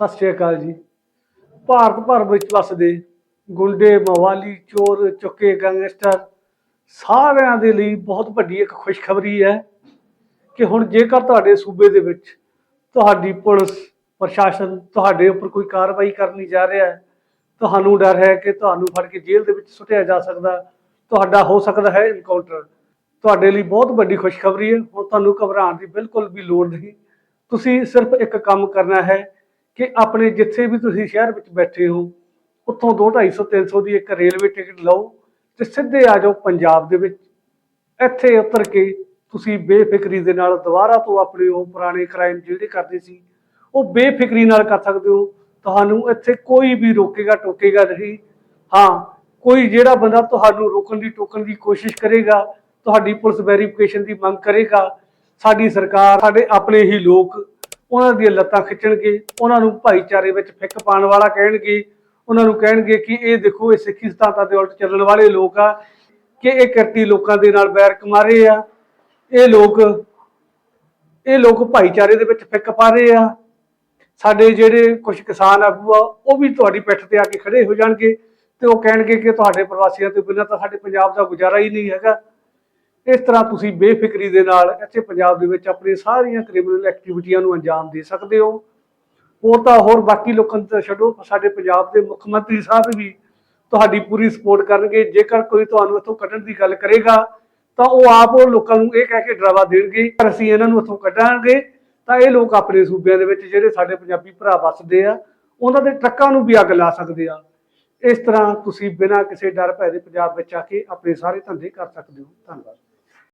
ਸਤਿ ਸ਼੍ਰੀ ਅਕਾਲ ਜੀ। ਭਾਰਤ ਭਰ ਵਿੱਚ ਵਸਦੇ ਗੁੰਡੇ ਮਵਾਲੀ ਚੋਰ, ਚੁੱਕੇ ਗੈਂਗਸਟਰ ਸਾਰਿਆਂ ਦੇ ਲਈ ਬਹੁਤ ਵੱਡੀ ਇੱਕ ਖੁਸ਼ਖਬਰੀ ਹੈ ਕਿ ਹੁਣ ਜੇਕਰ ਤੁਹਾਡੇ ਸੂਬੇ ਦੇ ਵਿੱਚ ਤੁਹਾਡੀ ਪੁਲਿਸ, ਪ੍ਰਸ਼ਾਸਨ ਤੁਹਾਡੇ ਉੱਪਰ ਕੋਈ ਕਾਰਵਾਈ ਕਰਨੀ ਜਾ ਰਿਹਾ ਹੈ, ਤੁਹਾਨੂੰ ਡਰ ਹੈ ਕਿ ਤੁਹਾਨੂੰ ਫੜ ਕੇ ਜੇਲ੍ਹ ਦੇ ਵਿੱਚ ਸੁੱਟਿਆ ਜਾ ਸਕਦਾ, ਤੁਹਾਡਾ ਹੋ ਸਕਦਾ ਹੈ ਇਨਕਾਊਂਟਰ ਤੁਹਾਡੇ ਲਈ ਬਹੁਤ ਵੱਡੀ ਖੁਸ਼ਖਬਰੀ ਹੈ। ਹੁਣ ਤੁਹਾਨੂੰ ਘਬਰਾਉਣ ਦੀ ਬਿਲਕੁਲ ਵੀ ਲੋੜ ਨਹੀਂ। ਤੁਸੀਂ ਸਿਰਫ ਇੱਕ ਕੰਮ ਕਰਨਾ ਹੈ ਕਿ ਆਪਣੇ ਜਿੱਥੇ ਵੀ ਤੁਸੀਂ ਸ਼ਹਿਰ ਵਿੱਚ ਬੈਠੇ ਹੋ, ਉੱਥੋਂ 2 250 300 ਦੀ ਇੱਕ ਰੇਲਵੇ ਟਿਕਟ ਲਓ ਤੇ ਸਿੱਧੇ ਆ ਜਾਓ ਪੰਜਾਬ ਦੇ ਵਿੱਚ। ਇੱਥੇ ਉਤਰ ਕੇ ਤੁਸੀਂ ਬੇਫਿਕਰੀ ਦੇ ਨਾਲ ਦੁਬਾਰਾ ਤੋਂ ਆਪਣੇ ਉਹ ਪੁਰਾਣੇ ਕ੍ਰਾਈਮ ਜਿਹੜੇ ਕਰਦੇ ਸੀ, ਉਹ ਬੇਫਿਕਰੀ ਨਾਲ ਕਰ ਸਕਦੇ ਹੋ। ਤੁਹਾਨੂੰ ਇੱਥੇ ਕੋਈ ਵੀ ਰੋਕੇਗਾ, ਟੋਕੇਗਾ ਨਹੀਂ। ਹਾਂ, ਕੋਈ ਜਿਹੜਾ ਬੰਦਾ ਤੁਹਾਨੂੰ ਰੋਕਣ ਦੀ, ਟੋਕਣ ਦੀ ਕੋਸ਼ਿਸ਼ ਕਰੇਗਾ, ਤੁਹਾਡੀ ਪੁਲਿਸ ਵੈਰੀਫਿਕੇਸ਼ਨ ਦੀ ਮੰਗ ਕਰੇਗਾ। ਸਾਡੀ ਸਰਕਾਰ, ਸਾਡੇ ਆਪਣੇ ਹੀ ਲੋਕ ਉਹਨਾਂ ਦੀਆਂ ਲੱਤਾਂ ਖਿੱਚਣਗੇ, ਉਹਨਾਂ ਨੂੰ ਭਾਈਚਾਰੇ ਵਿੱਚ ਫਿੱਕ ਪਾਉਣ ਵਾਲਾ ਕਹਿਣਗੇ, ਉਹਨਾਂ ਨੂੰ ਕਹਿਣਗੇ ਕਿ ਇਹ ਦੇਖੋ, ਇਹ ਸਿੱਖੀ ਸਿਧਾਂਤਾਂ ਦੇ ਉਲਟ ਚੱਲਣ ਵਾਲੇ ਲੋਕ ਆ, ਕਿ ਇਹ ਕਿਰਤੀ ਲੋਕਾਂ ਦੇ ਨਾਲ ਬੈਰ ਕਮਾਰੇ ਆ, ਇਹ ਲੋਕ ਇਹ ਲੋਕ ਭਾਈਚਾਰੇ ਦੇ ਵਿੱਚ ਫਿੱਕ ਪਾ ਰਹੇ ਆ। ਸਾਡੇ ਜਿਹੜੇ ਕੁਝ ਕਿਸਾਨ ਆਗੂ ਆ, ਉਹ ਵੀ ਤੁਹਾਡੀ ਪਿੱਠ ਤੇ ਆ ਕੇ ਖੜੇ ਹੋ ਜਾਣਗੇ ਤੇ ਉਹ ਕਹਿਣਗੇ ਕਿ ਤੁਹਾਡੇ ਪ੍ਰਵਾਸੀਆਂ ਤੋਂ ਬਿਨਾਂ ਤਾਂ ਸਾਡੇ ਪੰਜਾਬ ਦਾ ਗੁਜ਼ਾਰਾ ਹੀ ਨਹੀਂ ਹੈਗਾ। ਇਸ ਤਰ੍ਹਾਂ ਤੁਸੀਂ ਬੇਫਿਕਰੀ ਦੇ ਨਾਲ ਇੱਥੇ ਪੰਜਾਬ ਦੇ ਵਿੱਚ ਆਪਣੀ ਸਾਰੀਆਂ ਕ੍ਰਿਮੀਨਲ ਐਕਟੀਵਿਟੀਆਂ ਨੂੰ ਅੰਜਾਮ ਦੇ ਸਕਦੇ ਹੋ। ਉਹ ਤਾਂ ਹੋਰ ਬਾਕੀ ਲੋਕਾਂ ਨੂੰ ਤਾਂ ਛੱਡੋ, ਸਾਡੇ ਪੰਜਾਬ ਦੇ ਮੁੱਖ ਮੰਤਰੀ ਸਾਹਿਬ ਵੀ ਤੁਹਾਡੀ ਪੂਰੀ ਸਪੋਰਟ ਕਰਨਗੇ। ਜੇਕਰ ਕੋਈ ਤੁਹਾਨੂੰ ਇੱਥੋਂ ਕੱਢਣ ਦੀ ਗੱਲ ਕਰੇਗਾ, ਤਾਂ ਉਹ ਆਪ ਉਹ ਲੋਕਾਂ ਨੂੰ ਇਹ ਕਹਿ ਕੇ ਡਰਾਵਾ ਦੇਣਗੇ ਪਰ ਅਸੀਂ ਇਹਨਾਂ ਨੂੰ ਇੱਥੋਂ ਕੱਢਾਂਗੇ। ਤਾਂ ਇਹ ਲੋਕ ਆਪਣੇ ਸੂਬਿਆਂ ਦੇ ਵਿੱਚ ਜਿਹੜੇ ਸਾਡੇ ਪੰਜਾਬੀ ਭਰਾ ਵੱਸਦੇ ਆ, ਉਹਨਾਂ ਦੇ ਟਰੱਕਾਂ ਨੂੰ ਵੀ ਅੱਗ ਲਾ ਸਕਦੇ ਆ। ਇਸ ਤਰ੍ਹਾਂ ਤੁਸੀਂ ਬਿਨਾਂ ਕਿਸੇ ਡਰ ਭੈ ਦੇ ਪੰਜਾਬ ਵਿੱਚ ਆ ਕੇ ਆਪਣੇ ਸਾਰੇ ਧੰਦੇ ਕਰ ਸਕਦੇ ਹੋ। ਧੰਨਵਾਦ।